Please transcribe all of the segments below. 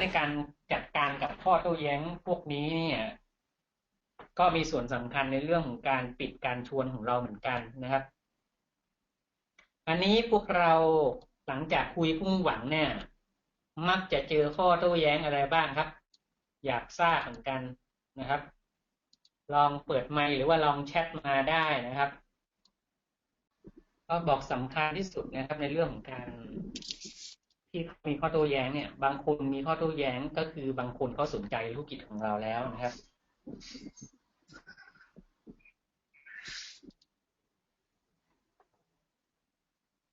ในการจัดการกับข้อโต้แย้งพวกนี้เนี่ยก็มีส่วนสำคัญในเรื่องของการปิดการชวนของเราเหมือนกันนะครับ อันนี้พวกเราหลังจากคุยพุ่งหวังเนี่ย มักจะเจอข้อโต้แย้งอะไรบ้างครับ อยากทราบเหมือนกันนะครับ ลองเปิดไมค์หรือว่าลองแชทมาได้นะครับ ก็บอกสำคัญที่สุดนะครับในเรื่องของการ ที่มีข้อโต้แย้งเนี่ย บางคนมีข้อโต้แย้งก็คือบางคนเขาสนใจธุรกิจของเราแล้วนะครับ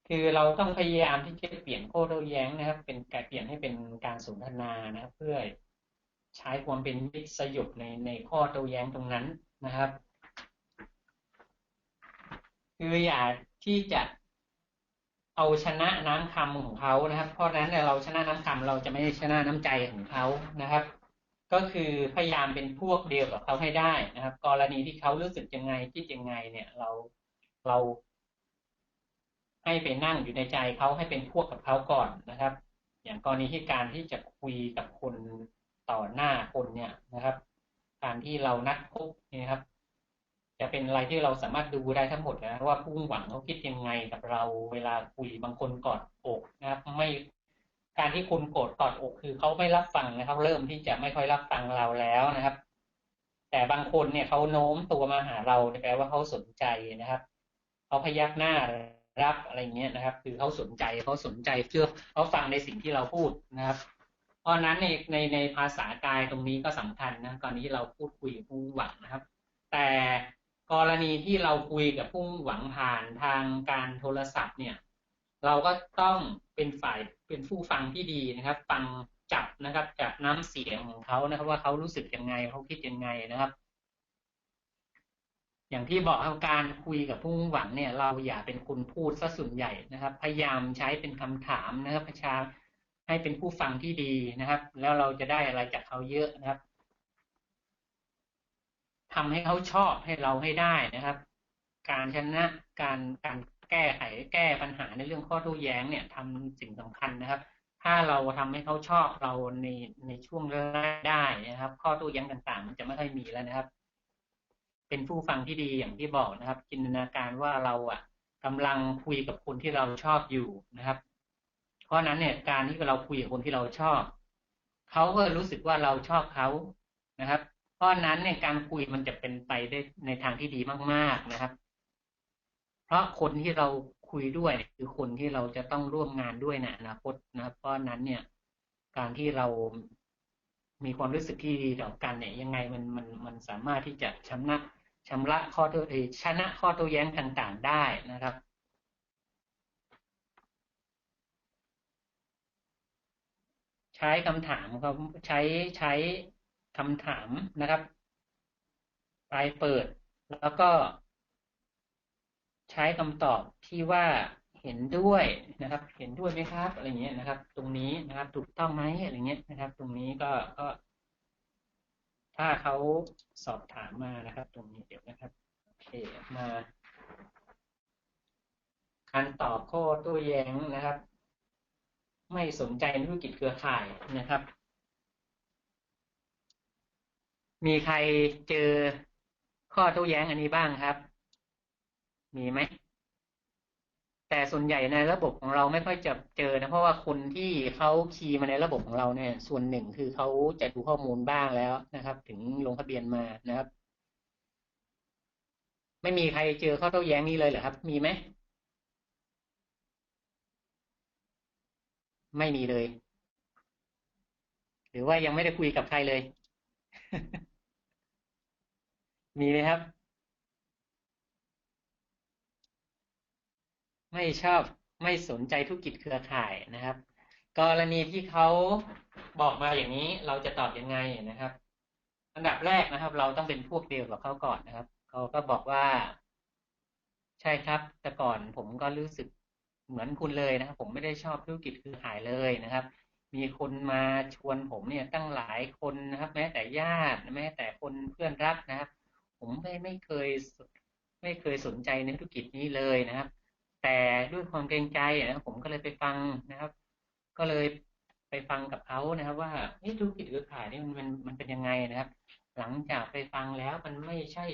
คือเราต้องพยายามที่จะเปลี่ยนข้อโต้แย้งนะครับ เป็นการเปลี่ยนให้เป็นการสนทนานะครับ เพื่อใช้ความเป็นมิตรสยบในในข้อโต้แย้งตรงนั้นนะครับ คืออย่าที่จะ เอาชนะน้ำคำของเขานะครับ เพราะนั้นเราชนะน้ำคำเราจะไม่ชนะน้ำใจของเขานะครับ ก็คือพยายามเป็นพวกเดียวกับเขาให้ได้นะครับ กรณีที่เขารู้สึกยังไงคิดยังไง เนี่ย เราเรา ให้ไปนั่งอยู่ในใจเขาให้เป็นพวกกับเขาก่อนนะครับ อย่างกรณีที่การที่จะคุยกับคนต่อหน้าคนเนี่ยนะครับ การที่เรานัดพบนี่ครับ จะเป็นอะไรที่เราสามารถดูได้ทั้งหมดนะว่าผู้หวังเขาคิดยังไงกับเราเวลาคุยบางคนกอดอกนะครับ ไม่การที่คุณโกรธกอดอก คือเขาไม่รับฟังนะครับ เริ่มที่จะไม่ค่อยรับฟังเราแล้วนะครับ แต่บางคนเนี่ยเขาโน้มตัวมาหาเราแปลว่าเขาสนใจนะครับเขาพยักหน้ารับอะไรเงี้ยนะครับ คือเขาสนใจเขาสนใจเพื่อเขาฟังในสิ่งที่เราพูดนะครับ เพราะนั้นในในในภาษากายตรงนี้ก็สำคัญนะกรณีที่เราพูดคุยกับผู้หวังนะครับ ณีที่เราคุยกับผู้หวังผ่านทางการโทรศัพท์เนี่ย เราก็ต้องเป็นฝ่ายเป็นผู้ฟังที่ดีนะครับ ฟังจับนะครับจับน้ำเสียงของเขานะครับ ว่าเขารู้สึกยังไงเขาคิดยังไงนะครับ อย่างที่บอกการคุยกับผู้หวังเนี่ย เราอย่าเป็นคนพูดซะส่วนใหญ่นะครับ พยายามใช้เป็นคำถามนะครับประชาให้เป็นผู้ฟังที่ดีนะครับ แล้วเราจะได้อะไรจากเขาเยอะนะครับ ทำให้เขาชอบให้เราให้ได้นะครับ การชนะการการแก้ไขแก้ปัญหาในเรื่องข้อโต้แย้งเนี่ยทำสิ่งสำคัญนะครับ ถ้าเราทำให้เขาชอบเราในในช่วงแรกได้นะครับ ข้อโต้แย้งต่างๆ มันจะไม่ค่อยมีแล้วนะครับ เป็นผู้ฟังที่ดีอย่างที่บอกนะครับ จินตนาการว่าเราอะกำลังคุยกับคนที่เราชอบอยู่นะครับ เพราะนั้นเนี่ยการที่เราคุยกับคนที่เราชอบเขาก็รู้สึกว่าเราชอบเขานะครับ ราะนั้นเนี่ยการคุยมันจะเป็นไปได้ในทางที่ดีมาก ๆนะครับ เพราะคนที่เราคุยด้วยคือคนที่เราจะต้องร่วมงานด้วยในอนาคตนะครับเพราะนั้นเนี่ย การที่เรามีความรู้สึกที่ดีต่อกันเนี่ย ยังไงมันมันมันสามารถที่จะชำระชำระข้อโต้ชนะข้อโต้แย้งต่างๆได้นะครับใช้คำถามครับใช้ใช้ คำถามนะครับ ปลายเปิด แล้วก็ใช้คำตอบที่ว่าเห็นด้วยนะครับ เห็นด้วยไหมครับอะไรเงี้ยนะครับ ตรงนี้นะครับ ถูกต้องไหมอะไรเงี้ยนะครับ ตรงนี้ก็ก็ ถ้าเขาสอบถามมานะครับ ตรงนี้เดี๋ยวนะครับโอเคมาการตอบข้อตัวแย้งนะครับ ไม่สนใจธุรกิจเครือข่ายนะครับ มีใครเจอข้อโต้แย้งอันนี้บ้างครับ มีไหม แต่ส่วนใหญ่ในระบบของเราไม่ค่อยจะเจอนะ เพราะว่าคนที่เขาคีย์มาในระบบของเราเนี่ย ส่วนหนึ่งคือเขาจะดูข้อมูลบ้างแล้วนะครับ ถึงลงทะเบียนมานะครับ ไม่มีใครเจอข้อโต้แย้งนี้เลยเหรอครับ มีไหมไม่มีเลย หรือว่ายังไม่ได้คุยกับใครเลย มีไหมครับ ไม่ชอบไม่สนใจธุรกิจเครือข่ายนะครับ กรณีที่เขาบอกมาอย่างนี้เราจะตอบยังไงนะครับ อันดับแรกนะครับ เราต้องเป็นพวกเดียวกับเขาก่อนนะครับเขาก็บอกว่า ใช่ครับ แต่ก่อนผมก็รู้สึกเหมือนคุณเลยนะครับ ผมไม่ได้ชอบธุรกิจเครือข่ายเลยนะครับมีคนมาชวนผมเนี่ยตั้งหลายคนนะครับ แม้แต่ญาติ แม้แต่คนเพื่อนรักนะครับ ผมไม่ไม่เคยไม่เคยสนใจในธุรกิจนี้เลยนะครับ แต่ด้วยความเกรงใจนะผมก็เลยไปฟังนะครับ ก็เลยไปฟังกับเขานะครับ ว่าธุรกิจเครือข่ายนี่มันมันมันเป็นยังไงนะครับ หลังจากไปฟังแล้วมันไม่ใช่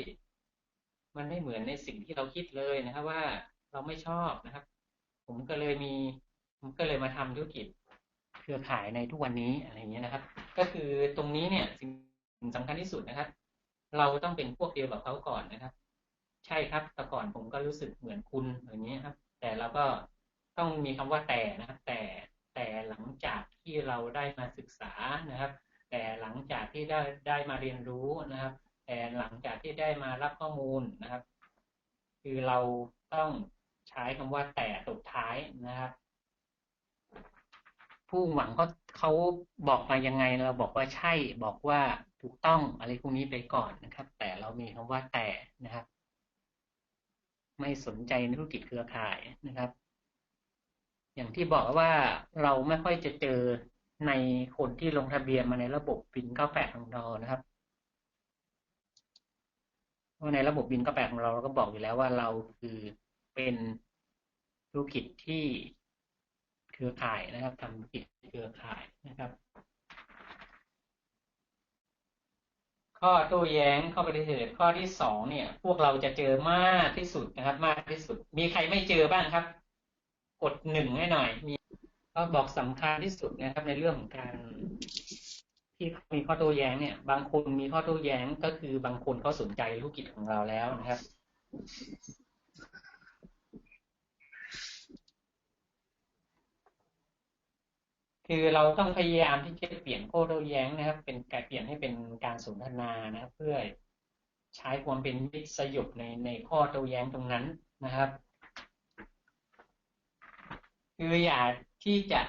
มันไม่เหมือนในสิ่งที่เราคิดเลยนะครับ ว่าเราไม่ชอบนะครับ ผมก็เลยมีผมก็เลยมาทำธุรกิจเครือข่ายในทุกวันนี้อะไรอย่างเงี้ยนะครับ ก็คือตรงนี้เนี่ยสิ่งสำคัญที่สุดนะครับ เราต้องเป็นพวกเดียวกับเขาก่อนนะครับ ใช่ครับแต่ก่อนผมก็รู้สึกเหมือนคุณอย่างนี้ครับ แต่เราก็ต้องมีคำว่าแต่นะครับ แต่แต่หลังจากที่เราได้มาศึกษานะครับ แต่หลังจากที่ได้ได้มาเรียนรู้นะครับ แต่หลังจากที่ได้มารับข้อมูลนะครับ คือเราต้องใช้คำว่าแต่ตกท้ายนะครับ ผู้หวังเขา เขาบอกมายังไงเราบอกว่าใช่บอกว่าถูกต้องอะไรพวกนี้ไปก่อนนะครับ แต่เรามีคำว่าแต่นะครับ ไม่สนใจธุรกิจเครือข่ายนะครับ อย่างที่บอกว่าเราไม่ค่อยจะเจอในคนที่ลงทะเบียนมาในระบบบินเก้าแปดของเรานะครับเพราะในระบบบินเก้าแปดของเราเราก็บอกอยู่แล้วว่าเราคือเป็นธุรกิจที่ เครือข่ายนะครับทำธุรกิจเครือข่ายนะครับ ข้อโต้แย้งข้อปฏิเสธข้อที่สองเนี่ย พวกเราจะเจอมากที่สุดนะครับ มากที่สุด มีใครไม่เจอบ้างครับ กดหนึ่งให้หน่อยมีก็บอกสำคัญที่สุดนะครับ ในเรื่องของการที่มีข้อโต้แย้งเนี่ย บางคนมีข้อโต้แย้งก็คือบางคนเขาสนใจธุรกิจของเราแล้วนะครับ คือเราต้องพยายามที่จะเปลี่ยนข้อโต้แย้งนะครับ เป็นการเปลี่ยนให้เป็นการสนทนานะครับ เพื่อใช้ความเป็นมิตรสยบในในข้อโต้แย้งตรงนั้นนะครับ คืออยากที่จะ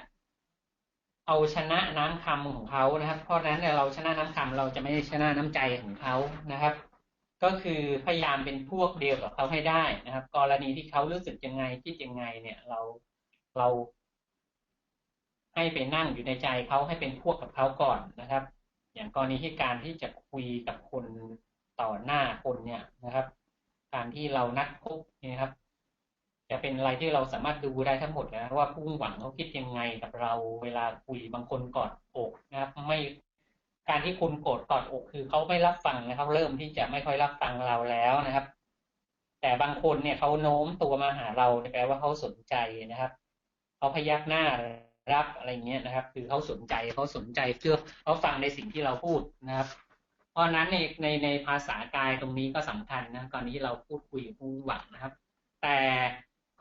เอาชนะน้ำคำของเขานะครับ เพราะฉะนั้นเราชนะน้ำคำเราจะไม่ชนะน้ำใจของเขานะครับ ก็คือพยายามเป็นพวกเดียวกับเขาให้ได้นะครับ กรณีที่เขารู้สึกยังไงคิดยังไงเนี่ยเราเรา ให้ไปนั่งอยู่ในใจเขาให้เป็นพวกกับเขาก่อนนะครับ อย่างกรณีที่การที่จะคุยกับคนต่อหน้าคนเนี่ยนะครับ การที่เรานัดพบนี่ครับ จะเป็นอะไรที่เราสามารถดูได้ทั้งหมดนะว่าผู้หวังเขาคิดยังไงกับเราเวลาคุยบางคนกอดอกนะครับ ไม่การที่คุณโกรธกอดอกคือเขาไม่รับฟังนะครับเริ่มที่จะไม่ค่อยรับฟังเราแล้วนะครับ แต่บางคนเนี่ยเขาโน้มตัวมาหาเราแปลว่าเขาสนใจนะครับเขาพยักหน้า รับอะไรเงี้ยนะครับ คือเขาสนใจเขาสนใจเพื่อเขาฟังในสิ่งที่เราพูดนะครับ เพราะนั้นในในในภาษากายตรงนี้ก็สำคัญนะกรณีที่เราพูดคุยกับผู้หวังนะครับ แต่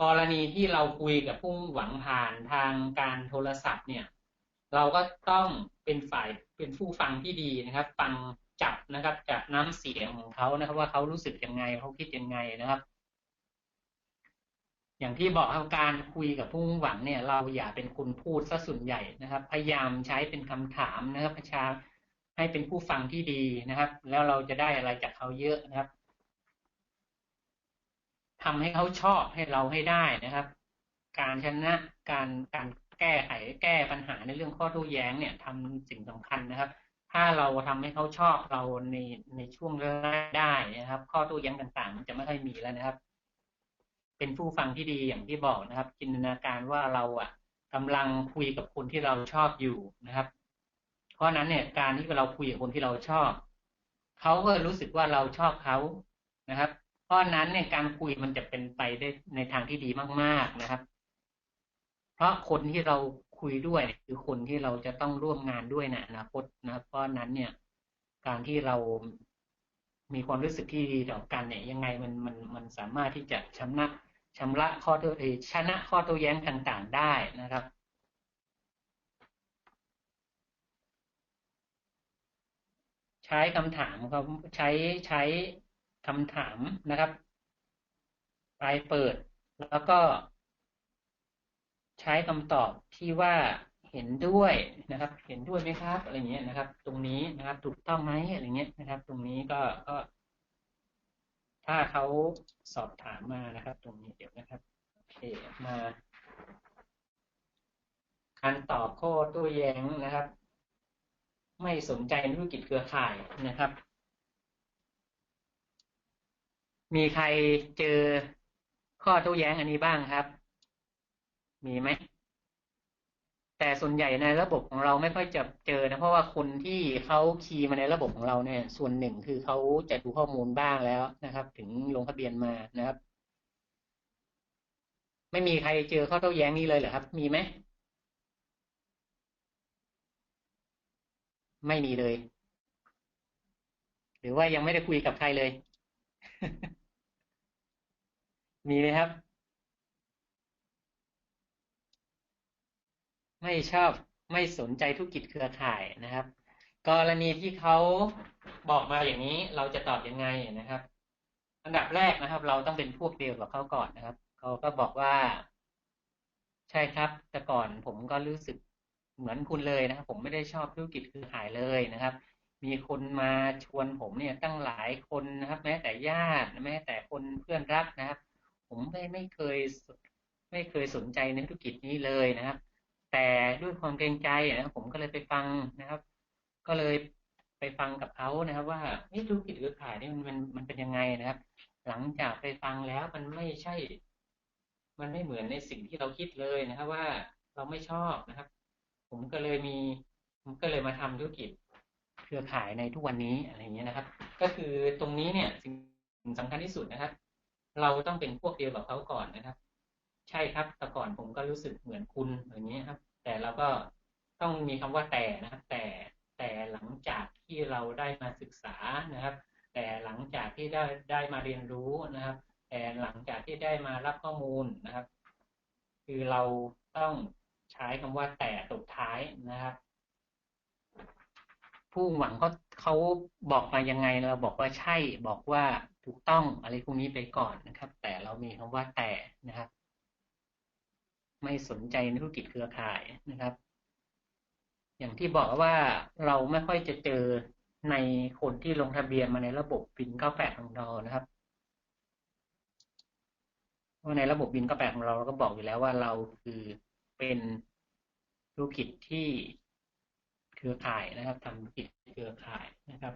กรณีที่เราคุยกับผู้หวังผ่านทางการโทรศัพท์เนี่ย เราก็ต้องเป็นฝ่ายเป็นผู้ฟังที่ดีนะครับ ฟังจับนะครับจากน้ำเสียงของเขานะครับ ว่าเขารู้สึกยังไงเขาคิดยังไงนะครับ อย่างที่บอกการคุยกับผู้หวังเนี่ย เราอย่าเป็นคนพูดซะส่วนใหญ่นะครับ พยายามใช้เป็นคำถามนะครับประชาให้เป็นผู้ฟังที่ดีนะครับ แล้วเราจะได้อะไรจากเขาเยอะนะครับทำให้เขาชอบให้เราให้ได้นะครับ การชนะการการแก้ไขแก้ปัญหาในเรื่องข้อโต้แย้งเนี่ยทำสิ่งสำคัญนะครับ ถ้าเราทำให้เขาชอบเราในในช่วงแรกได้นะครับ ข้อโต้แย้งต่างๆ มันจะไม่ค่อยมีแล้วนะครับ เป็นผู้ฟังที่ดีอย่างที่บอกนะครับ จินตนาการว่าเราอะกำลังคุยกับคนที่เราชอบอยู่นะครับ เพราะนั้นเนี่ย การที่เราคุยกับคนที่เราชอบเขาก็รู้สึกว่าเราชอบเขานะครับ เพราะนั้นเนี่ยการคุยมันจะเป็นไปได้ในทางที่ดีมาก ๆนะครับ เพราะคนที่เราคุยด้วยคือคนที่เราจะต้องร่วมงานด้วยในอนาคตนะเพราะนั้นเนี่ย การที่เรามีความรู้สึกที่ดีต่อกันเนี่ย ยังไงมันมันมันสามารถที่จะชำระ ชำระข้อตัวเอชนะข้อโต้แย้งต่างๆได้นะครับใช้คำถามเขาใช้ใช้คำถามนะครับปลายเปิด แล้วก็ ใช้คำตอบที่ว่าเห็นด้วยนะครับ เห็นด้วยไหมครับอะไรเงี้ยนะครับ ตรงนี้นะครับ ถูกต้องไหมอะไรเงี้ยนะครับ ตรงนี้ก็ก็ ถ้าเขาสอบถามมานะครับ ตรงนี้เดี๋ยวนะครับโอเคมาการตอบข้อตัวแย้งนะครับ ไม่สนใจธุรกิจเครือข่ายนะครับ มีใครเจอข้อโต้แย้งอันนี้บ้างครับ มีไหม แต่ส่วนใหญ่ในระบบของเราไม่ค่อยจะเจอนะเพราะว่าคนที่เขาคีย์มาในระบบของเราเนี่ย ส่วนหนึ่งคือเขาจะดูข้อมูลบ้างแล้วนะครับ ถึงลงทะเบียนมานะครับ ไม่มีใครเจอข้อโต้แย้งนี้เลยเหรอครับ มีไหมไม่มีเลย หรือว่ายังไม่ได้คุยกับใครเลย มีไหมครับ ไม่ชอบไม่สนใจธุรกิจเครือข่ายนะครับ กรณีที่เขาบอกมาอย่างนี้เราจะตอบยังไงนะครับ อันดับแรกนะครับ เราต้องเป็นพวกเดียวกับเขาก่อนนะครับเขาก็บอกว่า ใช่ครับ แต่ก่อนผมก็รู้สึกเหมือนคุณเลยนะครับ ผมไม่ได้ชอบธุรกิจเครือข่ายเลยนะครับ มีคนมาชวนผมเนี่ยตั้งหลายคนนะครับ แม้แต่ญาติ แม้แต่คนเพื่อนรักนะครับ ผมไม่ไม่เคยไม่เคยสนใจในธุรกิจนี้เลยนะครับ แต่ด้วยความเกรงใจนะผมก็เลยไปฟังนะครับ ก็เลยไปฟังกับเขานะครับ ว่าธุรกิจเครือข่ายนี่มันมันมันเป็นยังไงนะครับ หลังจากไปฟังแล้วมันไม่ใช่ มันไม่เหมือนในสิ่งที่เราคิดเลยนะครับ ว่าเราไม่ชอบนะครับ ผมก็เลยมีผมก็เลยมาทำธุรกิจเครือข่ายในทุกวันนี้อะไรอย่างเงี้ยนะครับ ก็คือตรงนี้เนี่ยสิ่งสำคัญที่สุดนะครับ เราต้องเป็นพวกเดียวกับเขาก่อนนะครับ ใช่ครับ แต่ก่อนผมก็รู้สึกเหมือนคุณอย่างนี้ครับ แต่เราก็ต้องมีคำว่าแต่นะครับ แต่แต่หลังจากที่เราได้มาศึกษานะครับ แต่หลังจากที่ได้ได้มาเรียนรู้นะครับ แต่หลังจากที่ได้มารับข้อมูลนะครับ คือเราต้องใช้คำว่าแต่ตกท้ายนะครับ ผู้หวังเขาเขาบอกมายังไงเราบอกว่าใช่บอกว่าถูกต้องอะไรพวกนี้ไปก่อนนะครับ แต่เรามีคำว่าแต่นะครับ ไม่สนใจในธุรกิจเครือข่ายนะครับ อย่างที่บอกว่าเราไม่ค่อยจะเจอในคนที่ลงทะเบียนมาในระบบบินเก้าแปดของเรานะครับเพราะในระบบบินเก้าแปดของเราเราก็บอกอยู่แล้วว่าเราคือเป็นธุรกิจที่เครือข่ายนะครับทำธุรกิจเครือข่ายนะครับ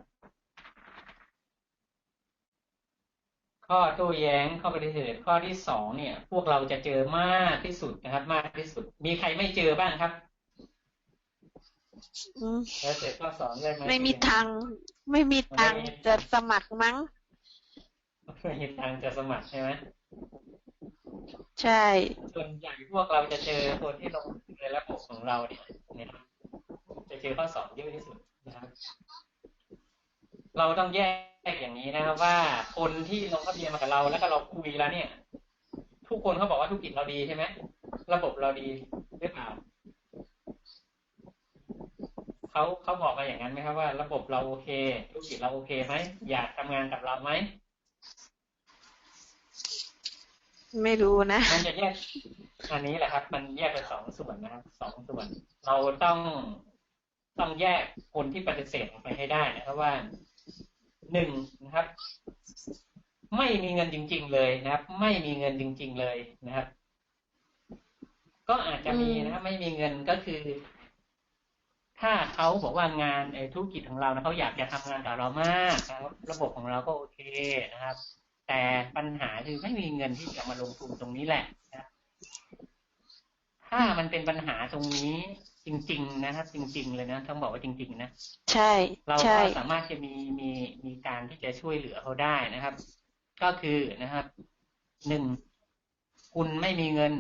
ข้อโต้แย้งข้อปฏิเสธข้อที่สองเนี่ย พวกเราจะเจอมากที่สุดนะครับ มากที่สุด มีใครไม่เจอบ้างครับแล้วเสร็จข้อสองได้ไหมไม่มีทางไม่มีทางจะสมัครมั้งไม่มีทางจะสมัครใช่ไหมใช่ ส่วนใหญ่พวกเราจะเจอคนที่ลงในระบบของเราเนี่ยนะครับจะเจอข้อสอบเยอะที่สุดนะครับ เราต้องแยกอย่างนี้นะครับ ว่าคนที่ลงทะเบียนมากับเราแล้วก็เราคุยแล้วเนี่ย ทุกคนเขาบอกว่าธุรกิจเราดีใช่ไหมระบบเราดีหรือเปล่าเขาเขาบอกมาอย่างนั้นไหมครับว่า ระบบเราโอเคธุรกิจเราโอเคไหมอยากทำงานกับเราไหมไม่รู้นะมันจะแยกอันนี้แหละครับ มันแยกเป็นสองส่วนนะครับสองส่วน เราต้องต้องแยกคนที่ปฏิเสธออกไปให้ได้นะครับว่า หนึ่งนะครับ ไม่มีเงินจริง ๆ เลยนะครับ ไม่มีเงินจริง ๆ เลยนะครับ ก็อาจจะมีนะครับไม่มีเงินก็คือ ถ้าเขาบอกว่างานไอ้ธุรกิจของเรานะเขาอยากจะทำงานกับเรามากนะครับ ระบบของเราก็โอเคนะครับ แต่ปัญหาคือไม่มีเงินที่จะมาลงทุนตรงนี้แหละนะถ้ามันเป็นปัญหาตรงนี้ จริง ๆ นะครับ จริง ๆ เลยนะต้องบอกว่าจริง ๆ นะใช่เราก็สามารถจะมีมีมีการที่จะช่วยเหลือเขาได้นะครับ ก็คือนะครับหนึ่งคุณไม่มีเงิน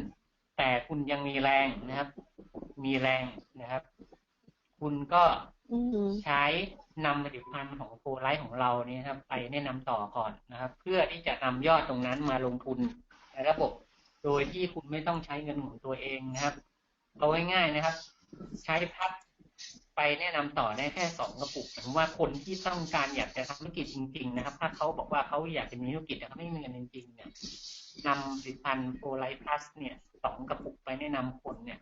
แต่คุณยังมีแรงนะครับ มีแรงนะครับ คุณก็ใช้นำผลิตภัณฑ์ของโฟไลท์ของเราเนี่ยครับ ไปแนะนำต่อก่อนนะครับ เพื่อที่จะนำยอดตรงนั้นมาลงทุนในระบบ โดยที่คุณไม่ต้องใช้เงินของตัวเองนะครับเอาง่ายๆนะครับ ใช้พัดไปแนะนำต่อได้แค่สองกระปุกหมายว่าคนที่ต้องการอยากจะทำธุรกิจจริง ๆ นะครับ ถ้าเขาบอกว่าเขาอยากจะมีธุรกิจแต่เขาไม่มีเงินจริงๆเนี่ยนำผลิตภัณฑ์โฟไลท์พลัสเนี่ยสองกระปุกไปแนะนำคนเนี่ย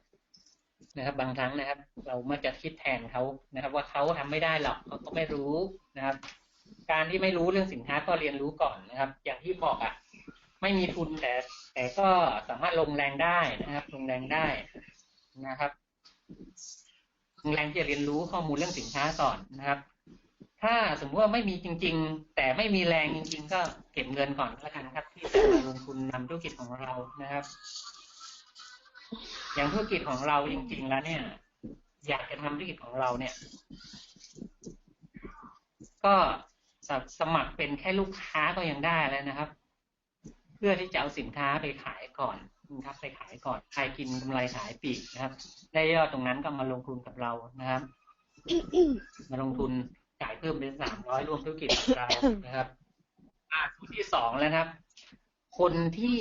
นะครับ บางครั้งนะครับ เรามักจะคิดแทนเขานะครับ ว่าเขาทำไม่ได้หรอกเขาก็ไม่รู้นะครับ การที่ไม่รู้เรื่องสินค้าก็เรียนรู้ก่อนนะครับ อย่างที่บอกอะ ไม่มีทุนแต่ แต่ก็สามารถลงแรงได้นะครับ ลงแรงได้นะครับ แรงที่จะเรียนรู้ข้อมูลเรื่องสินค้าก่อนนะครับ ถ้าสมมติว่าไม่มีจริง ๆ แต่ไม่มีแรงจริง ๆ ก็เก็บเงินก่อนแล้วกันครับ ที่จะมาลงทุนนำธุรกิจของเรานะครับ อย่างธุรกิจของเราจริง ๆ แล้วเนี่ย อยากจะทำธุรกิจของเราเนี่ย ก็สสมัครเป็นแค่ลูกค้าก็ยังได้แล้วนะครับ เพื่อที่จะเอาสินค้าไปขายก่อน นะครับไปขายก่อน ใครกินกำไรขายปีกนะครับ ได้ยอดตรงนั้นก็มาลงทุนกับเรานะครับ มาลงทุนจ่ายเพิ่มเป็นสามร้อยร่วมธุรกิจกับเรานะครับ อ่าสูตรที่สองแล้วครับ คนที่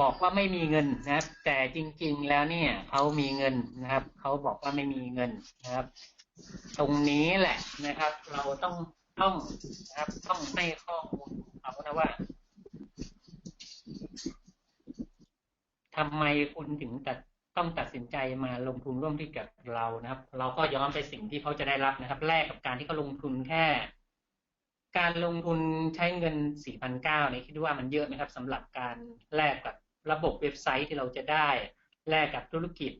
บอกว่าไม่มีเงินนะครับ แต่จริง ๆ แล้วเนี่ยเขามีเงินนะครับเขาบอกว่าไม่มีเงินนะครับ ตรงนี้แหละนะครับ เราต้องต้องนะครับ ต้องให้ข้อมูลเขานะว่า ทำไมคุณถึงตัดต้องตัดสินใจมาลงทุนร่วมที่กับเรานะครับ เราก็ย้อนไปสิ่งที่เขาจะได้รับนะครับ แลกกับการที่เขาลงทุนแค่ การลงทุนใช้เงิน 4,900เนี่ยคิดว่ามันเยอะไหมครับสำหรับการแลกกับระบบเว็บไซต์ที่เราจะได้ แลกกับธุรกิจ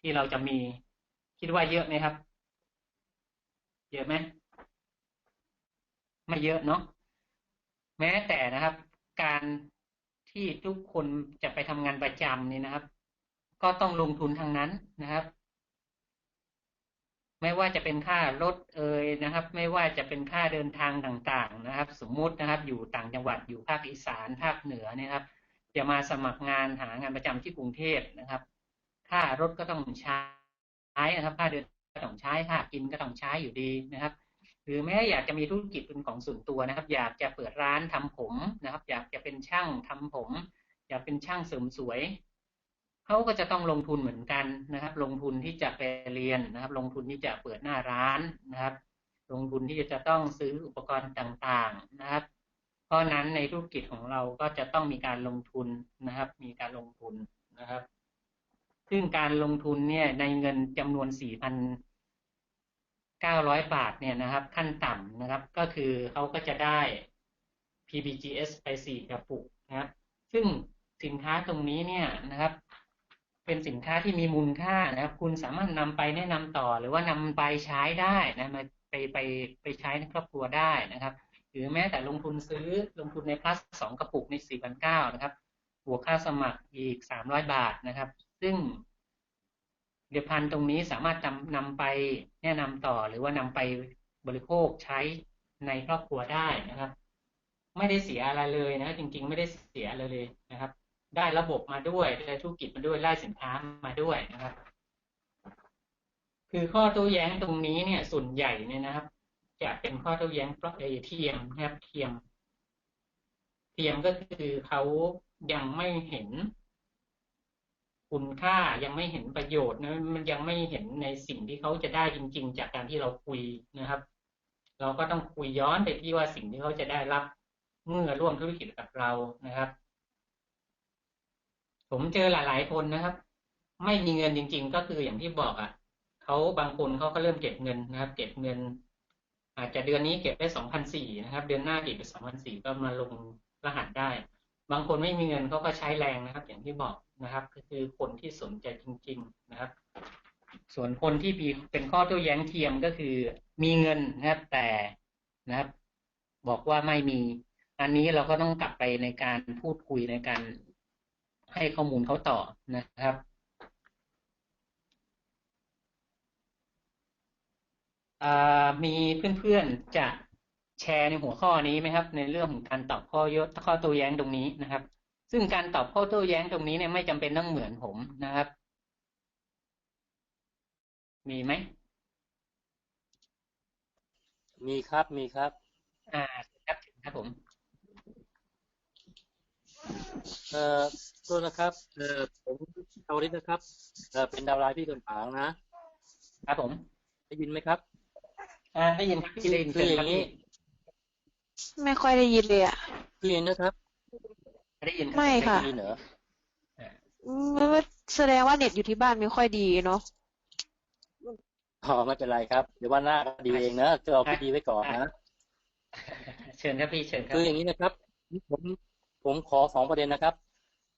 ที่เราจะมี คิดว่าเยอะไหมครับ เยอะไหมไม่เยอะเนาะแม้แต่นะครับ การ ที่ทุกคนจะไปทำงานประจำนี่นะครับ ก็ต้องลงทุนทางนั้นนะครับ ไม่ว่าจะเป็นค่ารถเอ่ยนะครับ ไม่ว่าจะเป็นค่าเดินทางต่างๆ นะครับ สมมุตินะครับ อยู่ต่างจังหวัดอยู่ภาคอีสานภาคเหนือเนี่ยครับ จะมาสมัครงานหางานประจำที่กรุงเทพนะครับ ค่ารถก็ต้องใช้นะครับ ค่าเดินก็ต้องใช้ค่ากินก็ต้องใช้อยู่ดีนะครับ หรือแม้อยากจะมีธุรกิจเป็นของส่วนตัวนะครับ อยากจะเปิดร้านทำผมนะครับ อยากจะเป็นช่างทำผม อยากเป็นช่างเสริมสวยเขาก็จะต้องลงทุนเหมือนกันนะครับ ลงทุนที่จะไปเรียนนะครับ ลงทุนที่จะเปิดหน้าร้านนะครับ ลงทุนที่จะต้องซื้ออุปกรณ์ต่างๆนะครับ เพราะนั้นในธุรกิจของเราก็จะต้องมีการลงทุนนะครับ มีการลงทุนนะครับ ซึ่งการลงทุนเนี่ยในเงินจำนวน 900 บาทเนี่ยนะครับ ขั้นต่ำนะครับ ก็คือเขาก็จะได้ PBGS ไป 4 กระปุกนะครับ ซึ่งสินค้าตรงนี้เนี่ยนะครับ เป็นสินค้าที่มีมูลค่านะครับ คุณสามารถนำไปแนะนำต่อ หรือว่านำไปใช้ได้นะมาไปไปไปใช้ในครอบครัวได้นะครับ หรือแม้แต่ลงทุนซื้อลงทุนในพลัสสองกระปุกในสี่พันเก้านะครับบวกค่าสมัครอีกสามร้อยบาทนะครับ ซึ่ง เดี๋ยวพันตรงนี้สามารถนำนำไปแนะนำต่อหรือว่านำไปบริโภคใช้ในครอบครัวได้นะครับ ไม่ได้เสียอะไรเลยนะจริง ๆ ไม่ได้เสียอะไรเลยนะครับ ได้ระบบมาด้วยได้ธุรกิจมาด้วยได้สินค้ามาด้วยนะครับ คือข้อโต้แย้งตรงนี้เนี่ย ส่วนใหญ่เนี่ยนะครับ จะเป็นข้อโต้แย้งเพราะไอ้เทียมนะครับเทียม เทียมก็คือเขายังไม่เห็น คุณค่ายังไม่เห็นประโยชน์นะมันยังไม่เห็นในสิ่งที่เขาจะได้จริง ๆ จากการที่เราคุยนะครับ เราก็ต้องคุยย้อนไปที่ว่าสิ่งที่เขาจะได้รับเมื่อร่วมธุรกิจกับเรานะครับ ผมเจอหลาย ๆ คนนะครับ ไม่มีเงินจริง ๆ ก็คืออย่างที่บอกอะเขาบางคนเขาก็เริ่มเก็บเงินนะครับ เก็บเงิน อาจจะเดือนนี้เก็บได้สองพันสี่นะครับ เดือนหน้าเก็บไปสองพันสี่ก็มาลงรหัสได้ บางคนไม่มีเงินเขาก็ใช้แรงนะครับ อย่างที่บอกนะครับ ก็คือคนที่สนใจจริง ๆนะครับ ส่วนคนที่เป็นข้อโต้แย้งเทียมก็คือมีเงินนะครับแต่นะครับ บอกว่าไม่มี อันนี้เราก็ต้องกลับไปในการพูดคุยในการให้ข้อมูลเขาต่อนะครับมีเพื่อนๆจะ แชร์ในหัวข้อนี้ไหมครับ ในเรื่องของการตอบข้อยศข้อโต้แย้งตรงนี้นะครับ ซึ่งการตอบข้อโต้แย้งตรงนี้เนี่ยไม่จำเป็นต้องเหมือนผมนะครับ มีไหมมีครับมีครับ อ่าครับครับผมเอ่อโทษนะครับเอ่อผมชาวริตนะครับเอ่อเป็นดาวไลน์พี่คนฝางนะครับผมได้ยินไหมครับอ่าได้ยินครับพี่ได้ยินคืออย่างนี้นี้ ไม่ค่อยได้ยินเลยอะคืออย่างนี้นะครับได้ยินรับไม่ค่ะได้ยินเหรออืมแสดงว่าเน็ตอยู่ที่บ้านไม่ค่อยดีเนาะอ๋อไม่เป็นไรครับ เดี๋ยววันหน้าก็ดีเองนะจะเอาพี่ดีไว้ก่อนนะ เชิญครับพี่เชิญครับ คืออย่างนี้นะครับผมผมขอสองประเด็นนะครับ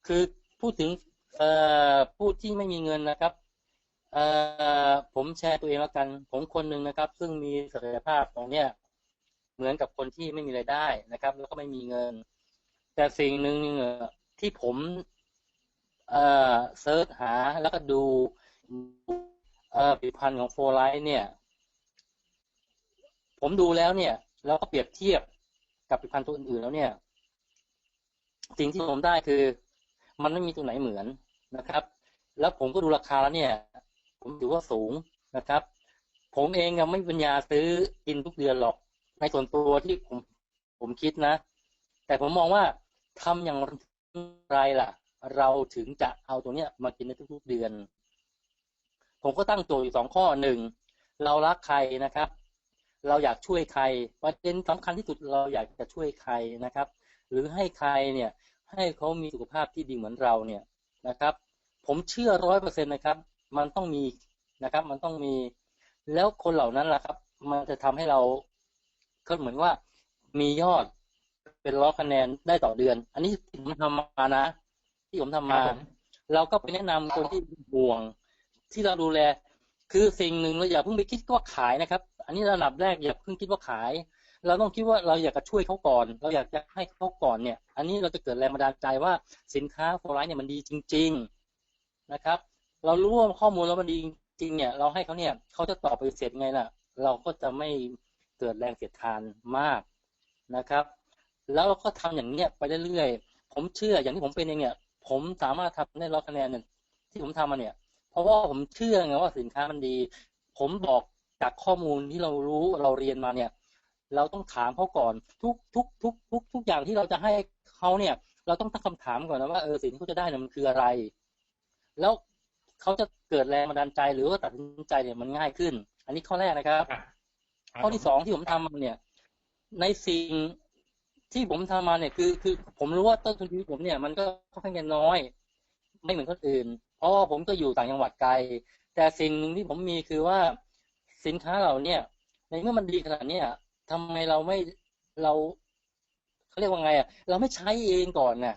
คือพูดถึงเอ่อผู้ที่ไม่มีเงินนะครับเอ่อผมแชร์ตัวเองแล้วกัน ผมคนหนึ่งนะครับ ซึ่งมีศักยภาพตรงเนี้ย เหมือนกับคนที่ไม่มีรายได้นะครับ แล้วก็ไม่มีเงิน แต่สิ่งหนึ่งที่ผมเอ่อเซิร์ชหาแล้วก็ดูเอ่อผลิตภัณฑ์ของโฟไลท์เนี่ย ผมดูแล้วเนี่ยแล้วก็เปรียบเทียบกับผลิตภัณฑ์ตัวอื่นๆแล้วเนี่ย สิ่งที่ผมได้คือ มันไม่มีตัวไหนเหมือนนะครับ แล้วผมก็ดูราคาแล้วเนี่ย ผมถือว่าสูงนะครับ ผมเองยังไม่มีปัญญาซื้อกินทุกเดือนหรอก ในส่วนตัวที่ผมผมคิดนะ แต่ผมมองว่าทำอย่างไรล่ะ เราถึงจะเอาตัวเนี้ยมากินในทุกๆเดือน ผมก็ตั้งโจทย์อยู่สองข้อหนึ่งเรารักใครนะครับ เราอยากช่วยใครประเด็นสำคัญที่สุดเราอยากจะช่วยใครนะครับ หรือให้ใครเนี่ย ให้เขามีสุขภาพที่ดีเหมือนเราเนี่ยนะครับ ผมเชื่อร้อยเปอร์เซ็นตนะครับ มันต้องมีนะครับ มันต้องมี แล้วคนเหล่านั้นล่ะครับ มันจะทำให้เรา ก็เหมือนว่ามียอดเป็นร้อยคะแนนได้ต่อเดือน อันนี้ที่ผมทำมานะ ที่ผมทำครัมาบผมเราก็ไปแนะนำคนที่เป็นห่วง ที่เราดูแล คือสิ่งหนึ่งเราอย่าเพิ่งไปคิดว่าขายนะครับ อันนี้ระดับแรกอย่าเพิ่งคิดว่าขาย เราต้องคิดว่าเราอยากจะช่วยเขาก่อน เราอยากจะให้เขาก่อนเนี่ย อันนี้เราจะเกิดแรงบันดาลใจว่าสินค้าโฟร์ไลท์เนี่ยมันดีจริง ๆนะครับ เรารู้ว่าข้อมูลแล้วมันดีจริงๆเนี่ย เราให้เขาเนี่ยเขาจะตอบไปเสร็จไงล่ะ เราก็จะไม่ เกิดแรงเสียดทานมากนะครับ แล้วเราก็ทำอย่างเนี้ยไปเรื่อยๆผมเชื่ออย่างที่ผมเป็นเองเนี่ย ผมสามารถทำได้ร้อยคะแนนเนี่ยที่ผมทำมาเนี่ย เพราะว่าผมเชื่อไงว่าสินค้ามันดี ผมบอกจากข้อมูลที่เรารู้เราเรียนมาเนี่ย เราต้องถามเขาก่อนทุกทุกทุกทุกทุกอย่างที่เราจะให้เขาเนี่ย เราต้องตั้งคำถามก่อนนะว่าเออสิ่งที่เขาจะได้เนี่ยมันคืออะไร แล้วเขาจะเกิดแรงบันดาลใจหรือว่าตัดสินใจเนี่ยมันง่ายขึ้น อันนี้ข้อแรกนะครับ ข้อที่สองที่ผมทำมาเนี่ย ในสิ่งที่ผมทำมาเนี่ยคือ คือผมรู้ว่าต้นทุนชีวิตผมเนี่ย มันก็ค่อนข้างจะน้อย ไม่เหมือนคนอื่น เพราะว่าผมก็อยู่ต่างจังหวัดไกล แต่สิ่งหนึ่งที่ผมมีคือว่าสินค้าเหล่าเนี่ย ในเมื่อมันดีขนาดเนี้ยทำไมเราไม่เราเขาเรียกว่าไงอะเราไม่ใช้เองก่อนน่ะ